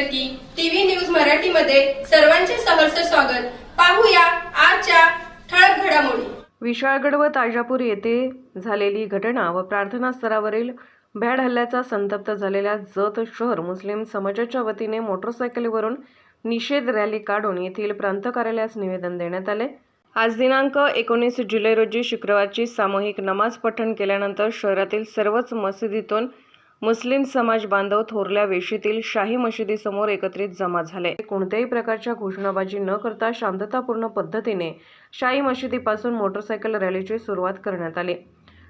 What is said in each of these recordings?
की TV news मराठीमध्ये सर्वांचे सहर्ष स्वागत. पाहूया आजच्या ठळक घडामोडी. विशाळगड व ताजापूर येथे झालेली घटना व प्रार्थना स्तरावरील भ्याड हल्ल्याचा संतप्त झालेल्या जत शहर मुस्लिम समाजाच्या वतीने मोटरसायकलीवरून निषेध रॅली काढून येथील प्रांत कार्यालयास निवेदन देण्यात आले. आज दिनांक एकोणीस जुलै रोजी शुक्रवारची सामूहिक नमाज पठण केल्यानंतर शहरातील सर्वच मशिदीतून मुस्लिम समाज बांधव थोरल्या वेशीतील शाही मशिदीसमोर एकत्रित जमा झाले. कोणत्याही प्रकारच्या घोषणाबाजी न करता शांततापूर्ण पद्धतीने शाही मशिदीपासून मोटरसायकल रॅलीची सुरुवात करण्यात आली.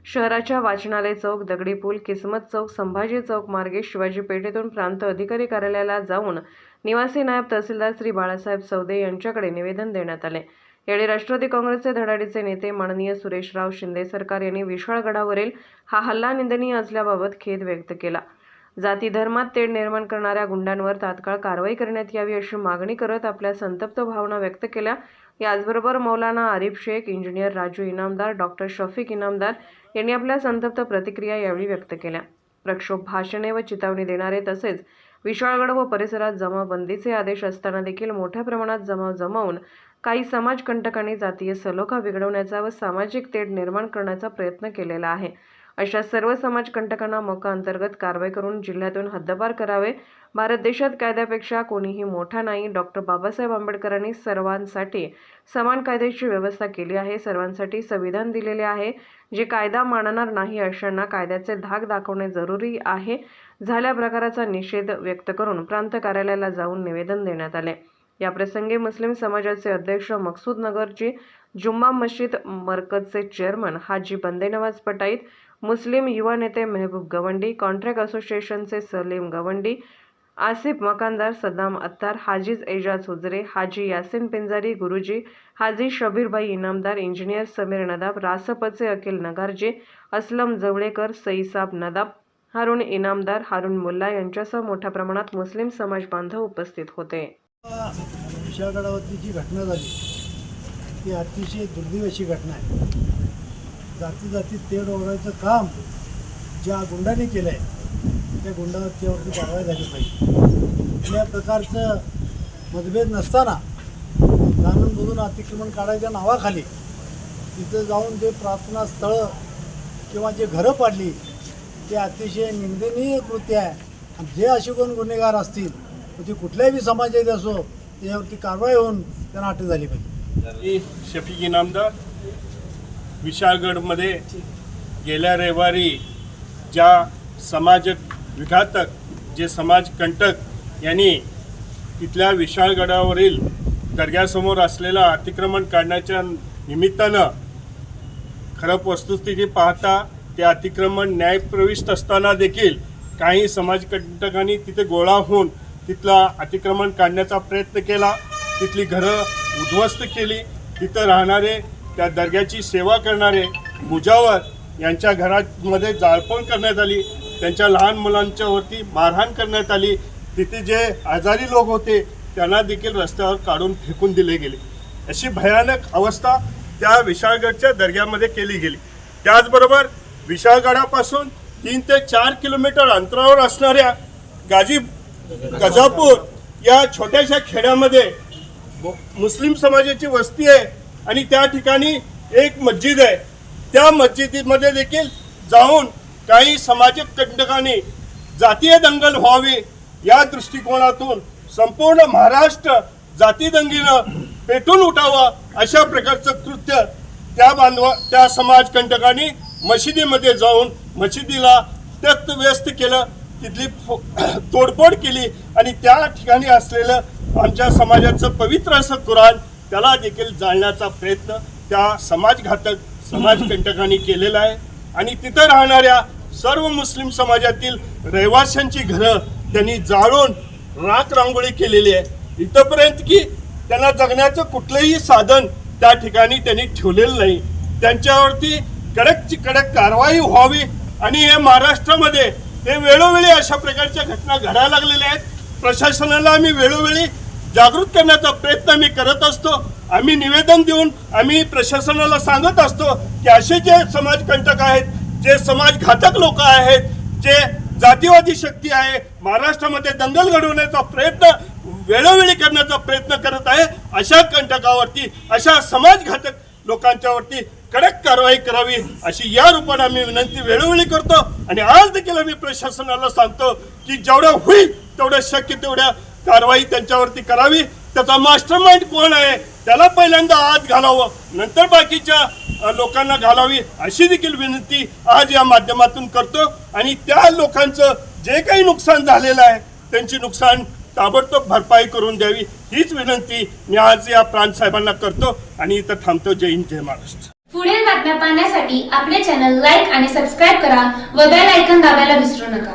शहराच्या वाचनालय चौक दगडी पूल किस्मत चौक संभाजी चौक मार्गे शिवाजी पेठेतून प्रांत अधिकारी कार्यालयाला जाऊन निवासी नायब तहसीलदार श्री बाळासाहेब सौदे यांच्याकडे निवेदन देण्यात आले. यावेळी राष्ट्रवादी काँग्रेसचे धडाडीचे नेते माननीय सुरेशराव शिंदे सरकार यांनी विशाळगडावरील हा हल्ला निंदनीय असल्याबाबत खेद व्यक्त केला. जाती धर्मात तेढ निर्माण करणाऱ्या गुंडांवर तात्काळ कारवाई करण्यात यावी अशी मागणी करत आपल्या संतप्त भावना व्यक्त केल्या. याचबरोबर मौलाना आरिफ शेख इंजिनियर राजू इनामदार डॉक्टर शफीक इनामदार यांनी आपल्या संतप्त प्रतिक्रिया यावेळी व्यक्त केल्या. प्रक्षोभ भाषणे व चितावणी देणारे तसेच विशाळगड व परिसरात जमावबंदीचे आदेश असताना देखील मोठ्या प्रमाणात जमाव जमावून काही समाजकंटकांनी जातीय सलोखा बिघडवण्याचा व सामाजिक तेढ निर्माण करण्याचा प्रयत्न केलेला आहे. अशा सर्व समाजकंटकांना मोका अंतर्गत कारवाई करून जिल्ह्यातून हद्दपार करावे. भारत देशात कायद्यापेक्षा कोणीही मोठा नाही. डॉक्टर बाबासाहेब आंबेडकरांनी सर्वांसाठी समान कायद्याची व्यवस्था केली आहे. सर्वांसाठी संविधान दिलेले आहे. जे कायदा मानणार नाही अशांना कायद्याचे धाक दाखवणे जरुरी आहे. झाल्या प्रकाराचा निषेध व्यक्त करून प्रांत कार्यालयाला जाऊन निवेदन देण्यात आले. याप्रसंगी मुस्लिम समाजाचे अध्यक्ष मकसूद नगरची जुम्मा मशीद मरकजचे चेअरमन हाजी बंदेनवाज पटाईत मुस्लिम युवा नेते मेहबूब गवंडी कॉन्ट्रॅक्ट असोसिएशनचे सलीम गवंडी आसिफ मकानदार सद्दाम अत्तार हाजीज एजाज हुजरे हाजी यासिन पिंजारी गुरुजी हाजी शबीरभाई इनामदार इंजिनियर समीर नदाब रासपचे अखिल नगारजी असलम जवळेकर सईसाब नदाब हारुण इनामदार हारुण मुल्ला यांच्यासह मोठ्या प्रमाणात मुस्लिम समाज बांधव उपस्थित होते. विशाळगडावरती जी घटना झाली ती अतिशय दुर्दैव अशी घटना आहे. जाती जाती तेढ ओढायचं काम ज्या गुंडाने केलं आहे त्या गुंडावरती कारवाई झाली पाहिजे. या प्रकारचं मतभेद नसताना जाणून बुजून अतिक्रमण काढायच्या नावाखाली तिथं जाऊन जे प्रार्थना स्थळं किंवा जे घरं पाडली ते अतिशय निंदनीय कृत्य आहे. जे असे कोण गुन्हेगार असतील ते कुठल्याही समाजाची असो त्याच्यावरती कारवाई होऊन त्यांना अटक झाली पाहिजे. मी शफीक इनामदार विशाळगडमध्ये गेल्या रविवारी ज्या समाज विघातक जे समाजकंटक यांनी तिथल्या विशाळगडावरील दर्ग्यासमोर असलेलं अतिक्रमण काढण्याच्या निमित्तानं खरं वस्तुस्थिती पाहता ते अतिक्रमण न्यायप्रविष्ट असताना देखील काही समाजकंटकांनी तिथे गोळा होऊन तिथला अतिक्रमण काढण्याचा प्रयत्न केला. तिथली घरं उद्ध्वस्त केली. तिथं राहणारे त्या दर्ग्याची सेवा करणारे मुजावर यांच्या घरामध्ये जाळपोळ करण्यात आली. त्यांच्या लहान मुलांच्यावरती मारहाण करण्यात आली. तिथे जे आजारी लोक होते त्यांना देखील रस्त्यावर काढून फेकून दिले गेले. अशी भयानक अवस्था त्या विशाळगडच्या दर्ग्यामध्ये केली गेली. त्याचबरोबर विशाळगडापासून तीन ते चार किलोमीटर अंतरावर असणाऱ्या गाजी गजापूर या छोट्याशा खेड्यामध्ये मुस्लिम समाजाची वस्ती आहे आणि त्या ठिकाणी एक मस्जिद आहे. त्या मस्जिदीमध्ये देखील जाऊन काही सामाजिक कंटकांनी जातीय दंगल व्हावी या दृष्टिकोनातून संपूर्ण महाराष्ट्र जाती दंगीनं पेटून उठावं अशा प्रकारचं कृत्य त्या बांधवा त्या समाजकंटकांनी मशिदीमध्ये जाऊन मशिदीला त्यक्त व्यस्त केलं. तिथली फो- तोडफोड केली आणि त्या ठिकाणी असलेलं आमच्या समाजाचं पवित्र असं कुराण त्याला देखील जाळण्याचा प्रयत्न त्या समाजघातक समाजकंटकांनी केलेला आहे. आणि तिथं राहणाऱ्या सर्व मुस्लिम समाजातील रहिवाशांची घरं त्यांनी जाळून राख रांगोळी केलेली आहे. इथंपर्यंत की त्यांना जगण्याचं कुठलंही साधन त्या ठिकाणी त्यांनी ठेवलेलं नाही. त्यांच्यावरती कडकची कडक कारवाई व्हावी आणि हे महाराष्ट्रामध्ये हे वेळोवेळी अशा प्रकारच्या घटना घडायला लागलेल्या आहेत. प्रशासनाला आम्ही वेळोवेळी जागृत करण्याचा प्रयत्न आम्ही करत असतो. आम्ही निवेदन देऊन आम्ही प्रशासनाला सांगत असतो की असे जे समाजकंटक आहेत जे समाजघातक लोक आहेत जे जातीवादी शक्ती आहे महाराष्ट्रामध्ये दंगल घडवण्याचा प्रयत्न वेळोवेळी करण्याचा प्रयत्न करत आहे अशा कंटकावरती अशा समाजघातक लोकांच्यावरती कडक कारवाई करावी अशी या रूपाने आम्ही विनंती वेळोवेळी करतो. आणि आज देखील आम्ही प्रशासनाला सांगतो की जेवढं होईल तेवढं शक्य तेवढ्या कारवाई त्यांच्यावरती करावी. त्याचा मास्टर माइंड कोण आहे त्याला पहिल्यांदा आत घालावं नंतर बाकीच्या लोकांना घालावी अशी देखील विनंती आज या माध्यमातून करतो. आणि त्या लोकांचं जे काही नुकसान झालेलं आहे त्यांची नुकसान ताबडतोब भरपाई करून द्यावी हीच विनंती मी आज या प्रांत साहेबांना करतो आणि इथं थांबतो. जय हिंद जय महाराष्ट्र. पुढील बातम्या पाहण्यासाठी आपले चॅनल लाईक आणि सबस्क्राईब करा व बेल आयकन दाबायला विसरू नका.